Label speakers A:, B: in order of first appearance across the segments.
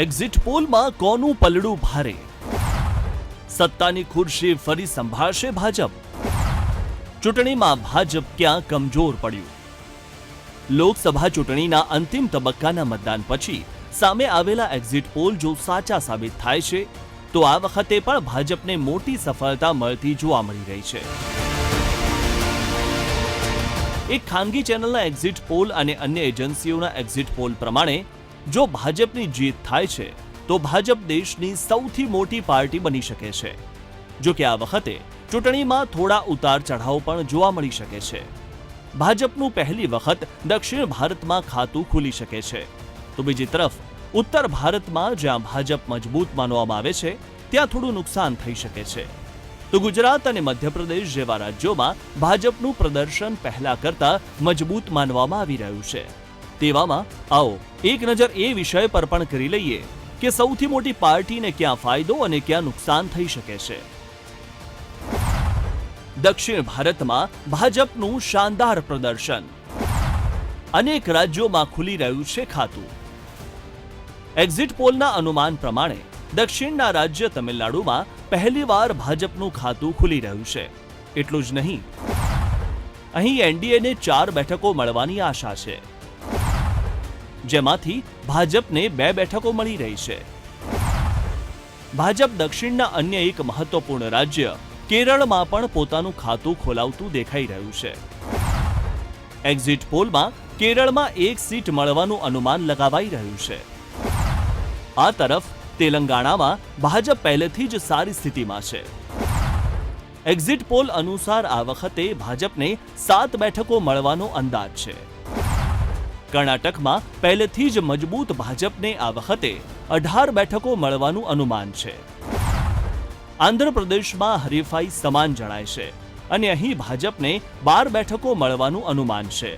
A: Exit પોલમાં કોનું પલડું ભારે? સત્તાની ખુરશી ફરી સંભાળશે ભાજપ? ચૂંટણીમાં ભાજપ ક્યાં કમજોર પડ્યું? લોકસભા ચૂંટણીના અંતિમ તબક્કાના મતદાન પછી સામે આવેલા એક્ઝિટ પોલ જો સાચા સાબિત થાય છે, તો આ વખતે પણ ભાજપને મોટી સફળતા મળતી જોવા મળી રહી છે. એક ખાનગી ચેનલના એક્ઝિટ પોલ અને અન્ય એજન્સીઓના એક્ઝિટ પોલ પ્રમાણે જો ભાજપની જીત થાય છે, તો ભાજપ દેશની સૌથી મોટી પાર્ટી બની શકે છે. જો કે આ વખતે ચૂંટણીમાં થોડા ઉતાર ચઢાવ પણ જોવા મળી શકે છે. ભાજપનું પહેલી વખત દક્ષિણ ભારતમાં ખાતું ખુલી શકે છે. તો બીજી તરફ, ઉત્તર ભારતમાં જ્યાં ભાજપ મજબૂત માનવામાં આવે છે, ત્યાં થોડું નુકસાન થઈ શકે છે. તો ગુજરાત અને મધ્યપ્રદેશ જેવા રાજ્યોમાં ભાજપનું પ્રદર્શન પહેલા કરતા મજબૂત માનવામાં આવી રહ્યું છે. તેવામાં, આવો, એક નજર એ વિષય પર પણ કરી લઈએ કે સૌથી મોટી પાર્ટીને ક્યાં ફાયદો અને ક્યાં નુકસાન થઈ શકે છે. દક્ષિણ ભારતમાં ભાજપનું શાનદાર પ્રદર્શન. અનેક રાજ્યોમાં ખુલી રહ્યું છે ખાતું. એક્ઝિટ પોલના અનુમાન પ્રમાણે, દક્ષિણના રાજ્ય તમિલનાડુમાં પહેલીવાર ભાજપનું ખાતું ખુલી રહ્યું છે. એટલું જ નહીં. અહીં એનડીએને ચાર બેઠકો મળવાની આશા છે. જેમાંથી ભાજપને બે બેઠકો મળી રહી છે. ભાજપ દક્ષિણના અન્ય એક મહત્વપૂર્ણ રાજ્ય કેરળમાં પણ પોતાનું ખાતું ખોલાવતું દેખાઈ રહ્યું છે. એક્ઝિટ પોલમાં કેરળમાં એક સીટ મળવાનું અનુમાન લગાવાઈ રહ્યું છે. આ તરફ તેલંગાણામાં ભાજપ પહેલેથી જ સારી સ્થિતિમાં છે. એક્ઝિટ પોલ અનુસાર આ વખતે ભાજપને સાત બેઠકો મળવાનો અંદાજ છે. કર્ણાટકમાં પહેલેથી જ મજબૂત ભાજપને આ વખતે અઢાર બેઠકો મળવાનું અનુમાન છે. આંધ્રપ્રદેશમાં હરીફાઈ સમાન જણાય છે અને અહીં ભાજપને બાર બેઠકો મળવાનું અનુમાન છે.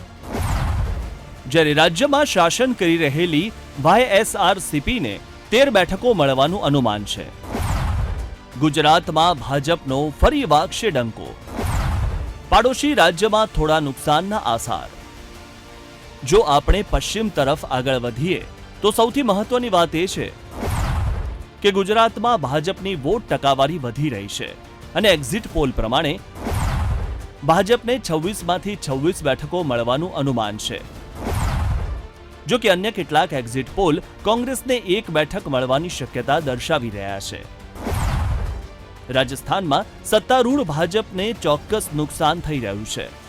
A: જ્યારે રાજ્યમાં શાસન કરી રહેલી વાયએસઆરસીપીને તેર બેઠકો મળવાનું અનુમાન છે. ગુજરાતમાં ભાજપનો ફરી વાગશે ડંકો. પાડોશી રાજ્યમાં થોડા નુકસાનના આસાર. જો આપણે પશ્ચિમ તરફ આગળ વધીએ, તો સૌથી મહત્વની વાત એ છે કે ગુજરાતમાં ભાજપની વોટ ટકાવારી વધી રહી છે અને એક્ઝિટ પોલ પ્રમાણે ભાજપને છવ્વીસમાંથી છવ્વીસ બેઠકો મળવાનું અનુમાન છે. જો કે અન્ય કેટલાક એક્ઝિટ પોલ કોંગ્રેસને એક બેઠક મળવાની શક્યતા દર્શાવી રહ્યા છે. રાજસ્થાનમાં સત્તારૂઢ ભાજપને ચોક્કસ નુકસાન થઈ રહ્યું છે.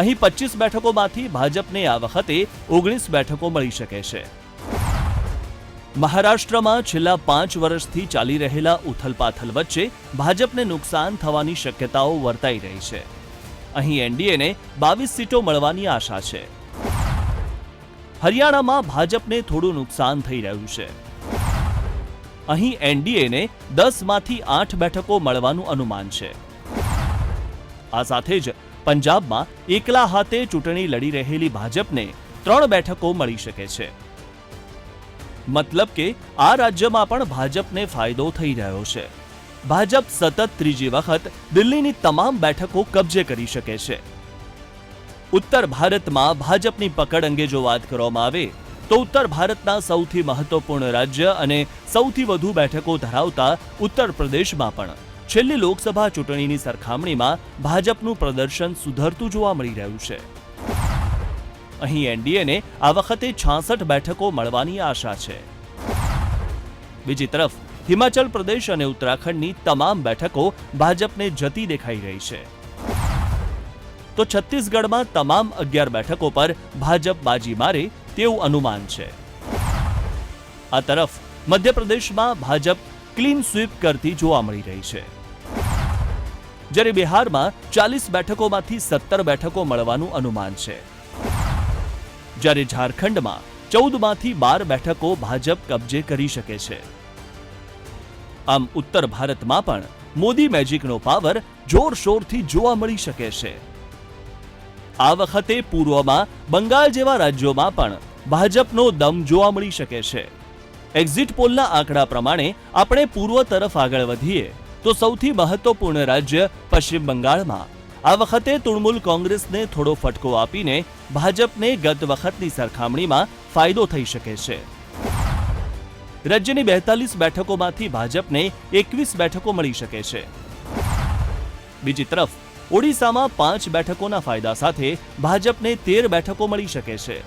A: અહીં પચીસ બેઠકોમાંથી ભાજપને આ વખતે ઓગણીસ બેઠકો મળી શકે છે. મહારાષ્ટ્રમાં છેલ્લા પાંચ વર્ષથી ચાલી રહેલા ઉથલપાથલ વચ્ચે ભાજપને નુકસાન થવાની શક્યતાઓ વર્તાઈ રહી છે. અહીં એનડીએને બાવીસ સીટો મળવાની આશા છે. હરિયાણામાં ભાજપને થોડું નુકસાન થઈ રહ્યું છે. અહીં એનડીએને દસમાંથી આઠ બેઠકો મળવાનું અનુમાન છે. આ સાથે જ પંજાબમાં એકલા હાથે ચૂંટણી લડી રહેલી ભાજપને ત્રણ બેઠકો મળી શકે છે. મતલબ કે આ રાજ્યમાં પણ ભાજપને ફાયદો થઈ રહ્યો છે. ભાજપ સતત ત્રીજી વખત દિલ્હીની તમામ બેઠકો કબજે કરી શકે છે. ઉત્તર ભારતમાં ભાજપની પકડ અંગે જો વાત કરવામાં આવે, તો ઉત્તર ભારતના સૌથી મહત્વપૂર્ણ રાજ્ય અને સૌથી વધુ બેઠકો ધરાવતા ઉત્તર પ્રદેશમાં પણ. છેલ્લી લોકસભા ચૂંટણીની સરખામણીમાં ભાજપનું પ્રદર્શન સુધરતું જોવા મળી રહ્યું છે. અહીં એનડીએને આ વખતે છાસઠ બેઠકો મળવાની આશા છે. બીજી તરફ, હિમાચલ પ્રદેશ અને ઉત્તરાખંડની તમામ બેઠકો ભાજપને જતી દેખાઈ રહી છે. તો છત્તીસગઢમાં તમામ અગિયાર બેઠકો પર ભાજપ બાજી મારે તેવું અનુમાન છે. આ તરફ, મધ્યપ્રદેશમાં ભાજપ ક્લીન સ્વીપ કરતી જોવા મળી રહી છે. જ્યારે બિહારમાં ચાલીસ બેઠકોમાંથી સત્તર બેઠકો મળવાનું અનુમાન છે. જ્યારે ઝારખંડમાં ચૌદમાંથી બાર બેઠકો ભાજપ કબજે કરી શકે છે. આમ ઉત્તર ભારતમાં પણ મોદી મેજિકનો પાવર જોરશોરથી જોવા મળી શકે છે. આ વખતે પૂર્વમાં બંગાળ જેવા રાજ્યોમાં પણ ભાજપનો દમ જોવા મળી શકે છે. એક્ઝિટ પોલના આંકડા પ્રમાણે આપણે પૂર્વ તરફ આગળ વધીએ. તો સૌથી મહત્વપૂર્ણ રાજ્ય પશ્ચિમ બંગાળમાં. આ વખતે તૃણમૂલ કોંગ્રેસને થોડો ફટકો આપીને ભાજપને ગત વખતની સરખામણીમાં ફાયદો થઈ શકે છે. રાજ્યની બેતાલીસ બેઠકોમાંથી ભાજપને એકવીસ બેઠકો મળી શકે છે. બીજી તરફ, ઓડિશામાં પાંચ બેઠકોના ફાયદા સાથે ભાજપને તેર બેઠકો મળી શકે છે.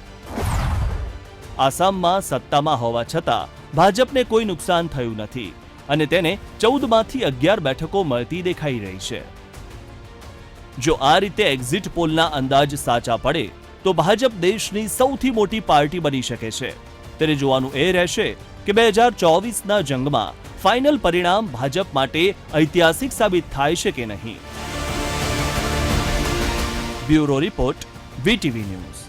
A: આસામમાં સત્તામાં હોવા છતાં ભાજપને કોઈ નુકસાન થયું નથી. અને તેને ચૌદમાંથી અગિયાર બેઠકો મળતી દેખાઈ રહી છે. જો આ રીતે એક્ઝિટ પોલના અંદાજ સાચા પડે, તો ભાજપ દેશની સૌથી મોટી પાર્ટી બની શકે છે. ત્યારે જોવાનું એ રહેશે કે બે હજાર ચોવીસના જંગમાં ફાઇનલ પરિણામ ભાજપ માટે ઐતિહાસિક સાબિત થાય છે કે નહીં. Bureau report, VTV news.